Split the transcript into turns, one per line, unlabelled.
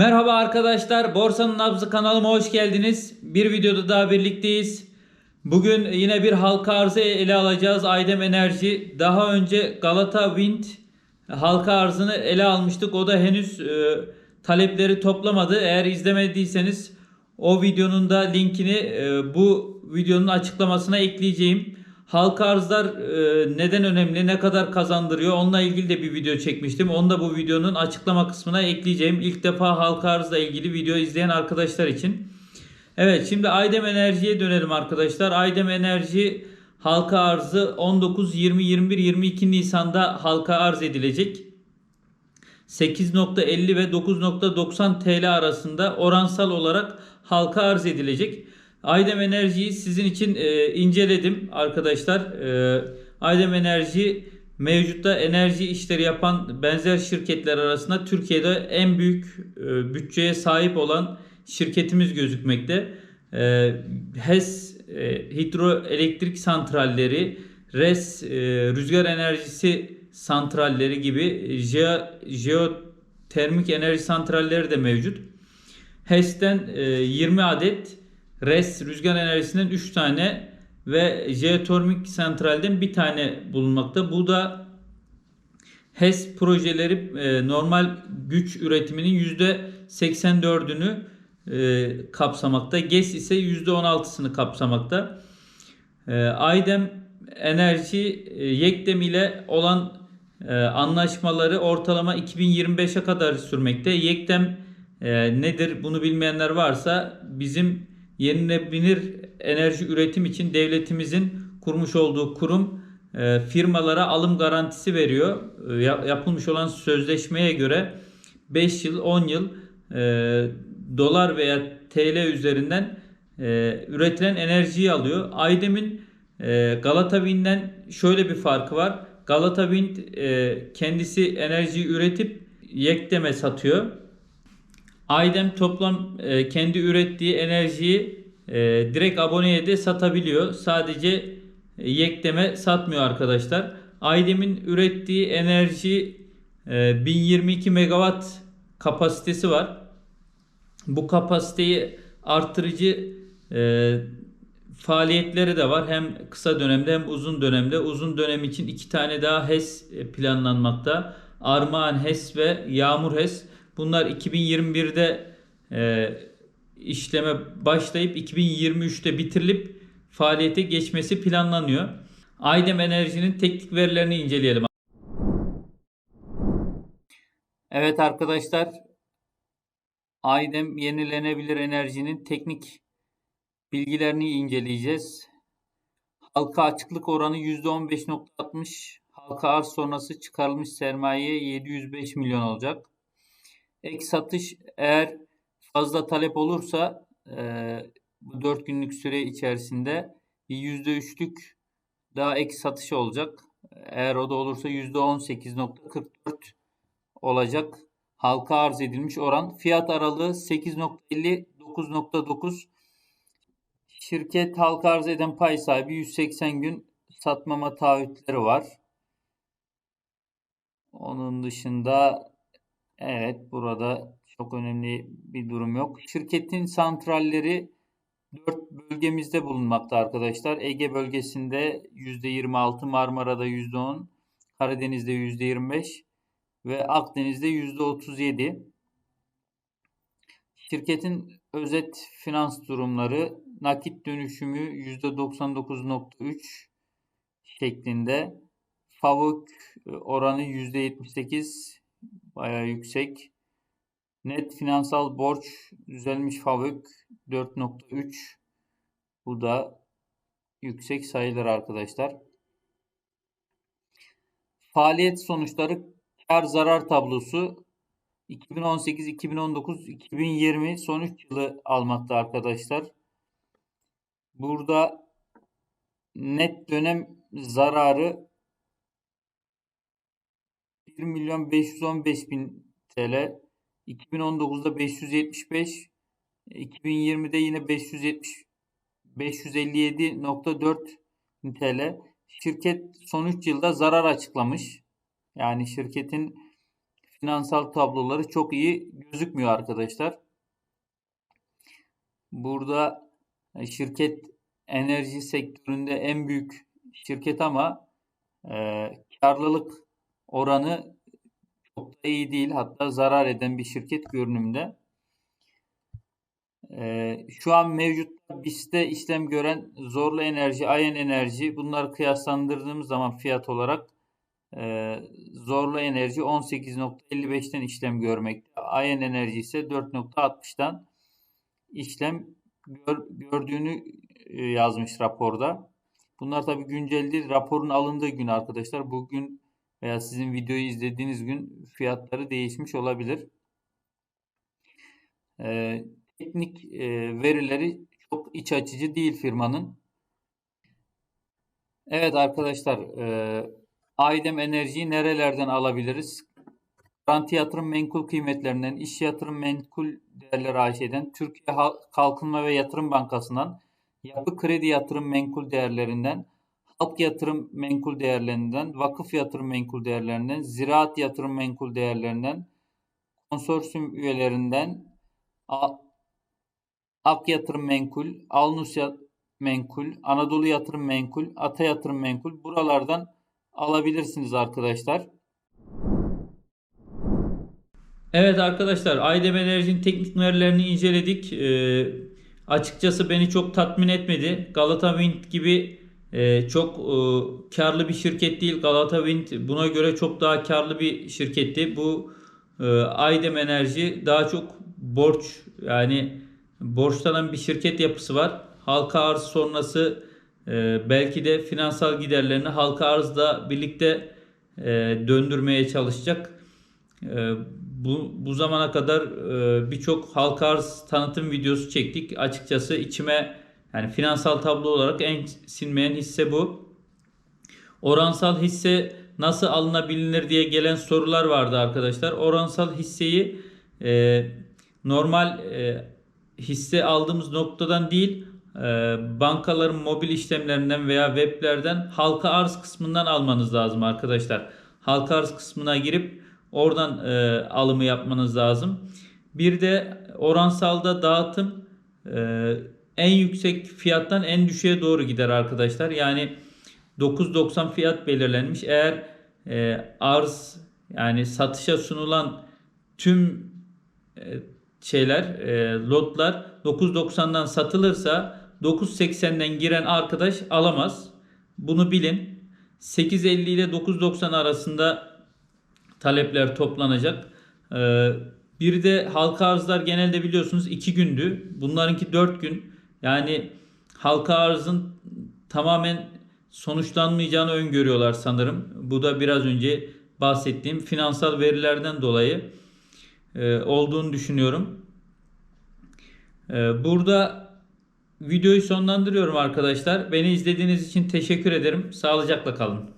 Merhaba arkadaşlar, Borsanın Nabzı kanalıma hoş geldiniz. Bir videoda daha birlikteyiz. Bugün yine bir halka arzı ele alacağız. Aydem Enerji. Daha önce Galata Wind halka arzını ele almıştık. O da henüz e, talepleri toplamadı. Eğer izlemediyseniz o videonun da linkini e, bu videonun açıklamasına ekleyeceğim. Halka arzlar e, neden önemli, ne kadar kazandırıyor onunla ilgili de bir video çekmiştim. Onu da bu videonun açıklama kısmına ekleyeceğim. İlk defa halka arzla ilgili video izleyen arkadaşlar için. Evet şimdi Aydem Enerji'ye dönelim arkadaşlar. Aydem Enerji halka arzı 19, 20, 21, 22 Nisan'da halka arz edilecek. 8.50 ve 9.90 TL arasında oransal olarak halka arz edilecek. Aydem Enerji'yi sizin için e, inceledim arkadaşlar. E, Aydem Enerji mevcutta enerji işleri yapan benzer şirketler arasında Türkiye'de en büyük e, bütçeye sahip olan şirketimiz gözükmekte. E, HES e, hidroelektrik santralleri, RES e, rüzgar enerjisi santralleri gibi jeo, jeotermik enerji santralleri de mevcut. HES'ten e, 20 adet, RES rüzgar enerjisinden 3 tane ve jeotermik santralden bir tane bulunmakta. Bu da HES projeleri e, normal güç üretiminin %84'ünü e, kapsamakta. GES ise %16'sını kapsamakta. E, Aydem Enerji e, Yekdem ile olan e, anlaşmaları ortalama 2025'e kadar sürmekte. Yekdem nedir bunu bilmeyenler varsa bizim yenilebilir enerji üretim için devletimizin kurmuş olduğu kurum e, firmalara alım garantisi veriyor. E, ya- yapılmış olan sözleşmeye göre 5 yıl 10 yıl e, dolar veya TL üzerinden üretilen enerjiyi alıyor. Aydem'in Galata Wind'den şöyle bir farkı var. Galata Wind kendisi enerjiyi üretip Yekdem'e satıyor. Aydem toplam e, kendi ürettiği enerjiyi e, direkt aboneye de satabiliyor. Sadece e, Yekdem'e satmıyor arkadaşlar. Aydem'in ürettiği enerji e, 1022 megawatt kapasitesi var. Bu kapasiteyi artırıcı e, faaliyetleri de var. Hem kısa dönemde hem uzun dönemde. Uzun dönem için iki tane daha HES planlanmakta. Armağan HES ve Yağmur HES. Bunlar 2021'de e, işleme başlayıp 2023'te bitirilip faaliyete geçmesi planlanıyor. Aydem Enerji'nin teknik verilerini inceleyelim. Evet arkadaşlar, Aydem yenilenebilir enerjinin teknik bilgilerini inceleyeceğiz. Halka açıklık oranı %15.60. Halka arz sonrası çıkarılmış sermaye 705 milyon olacak. Ek satış eğer fazla talep olursa eee, bu 4 günlük süre içerisinde bir %3'lük daha ek satış olacak. Eğer o da olursa %18.44 olacak. Halka arz edilmiş oran. Fiyat aralığı 8.50 9.9 Şirket halka arz eden pay sahibi 180 gün satmama taahhütleri var. Onun dışında evet burada çok önemli bir durum yok. Şirketin santralleri 4 bölgemizde bulunmakta arkadaşlar. Ege bölgesinde %26, Marmara'da %10, Karadeniz'de %25 ve Akdeniz'de %37. Şirketin özet finans durumları nakit dönüşümü %99.3 şeklinde. FAVÖK oranı %78 bayağı yüksek. Net finansal borç düzelmiş FAVÖK 4.3 bu da yüksek sayılır arkadaşlar. Faaliyet sonuçları kar zarar tablosu 2018, 2019, 2020 son 3 yılı almakta arkadaşlar. Burada net dönem zararı 1 milyon 515 bin TL. 2019'da 575, 2020'de yine 570 557.4 TL. Şirket son 3 yılda zarar açıklamış. Yani şirketin finansal tabloları çok iyi gözükmüyor arkadaşlar. Burada e, şirket enerji sektöründe en büyük şirket ama e, karlılık oranı çok da iyi değil. Hatta zarar eden bir şirket görünümde. E, şu an mevcut BIST'te işlem gören Zorlu Enerji, Ayen Enerji bunları kıyaslandırdığımız zaman fiyat olarak e, Zorlu Enerji 18.55'ten işlem görmekte. Ayen Enerji ise 4.60'dan işlem gör, gördüğünü e, yazmış raporda. Bunlar tabi güncel değil. Raporun alındığı gün arkadaşlar. Bugün veya sizin videoyu izlediğiniz gün fiyatları değişmiş olabilir. Ee, teknik e, verileri çok iç açıcı değil firmanın. Evet arkadaşlar e, Aydem Enerji'yi nerelerden alabiliriz? Garanti Yatırım Menkul Kıymetlerinden, İş Yatırım Menkul Değerler AŞ'den, Türkiye Kalkınma ve Yatırım Bankası'ndan, Yapı Kredi Yatırım Menkul Değerlerinden, Halk Yatırım Menkul Değerlerinden, Vakıf Yatırım Menkul Değerlerinden, Ziraat Yatırım Menkul Değerlerinden, konsorsiyum üyelerinden, Ak Yatırım Menkul, Alnus Menkul, Anadolu Yatırım Menkul, Ata Yatırım Menkul buralardan alabilirsiniz arkadaşlar. Evet arkadaşlar Aydem Enerji'nin teknik verilerini inceledik. Ee, açıkçası beni çok tatmin etmedi. Galata Wind gibi e, çok e, karlı bir şirket değil. Galata Wind buna göre çok daha karlı bir şirketti. Bu e, Aydem Enerji daha çok borç yani borçlanan bir şirket yapısı var. Halka arz sonrası e, belki de finansal giderlerini halka arzla birlikte e, döndürmeye çalışacak. E, bu, bu zamana kadar e, birçok halka arz tanıtım videosu çektik. Açıkçası içime yani finansal tablo olarak en sinmeyen hisse bu. Oransal hisse nasıl alınabilir diye gelen sorular vardı arkadaşlar. Oransal hisseyi e, normal e, hisse aldığımız noktadan değil e, bankaların mobil işlemlerinden veya weblerden halka arz kısmından almanız lazım arkadaşlar. Halka arz kısmına girip oradan e, alımı yapmanız lazım. Bir de oransalda dağıtım e, en yüksek fiyattan en düşüğe doğru gider arkadaşlar. Yani 9.90 fiyat belirlenmiş. Eğer e, arz yani satışa sunulan tüm e, şeyler, e, lotlar 9.90'dan satılırsa 9.80'den giren arkadaş alamaz. Bunu bilin. 8.50 ile 9.90 arasında talepler toplanacak. Ee, bir de halka arzlar genelde biliyorsunuz 2 gündü. Bunlarınki 4 gün. Yani halka arzın tamamen sonuçlanmayacağını öngörüyorlar sanırım. Bu da biraz önce bahsettiğim finansal verilerden dolayı e, olduğunu düşünüyorum. E, burada videoyu sonlandırıyorum arkadaşlar. Beni izlediğiniz için teşekkür ederim. Sağlıcakla kalın.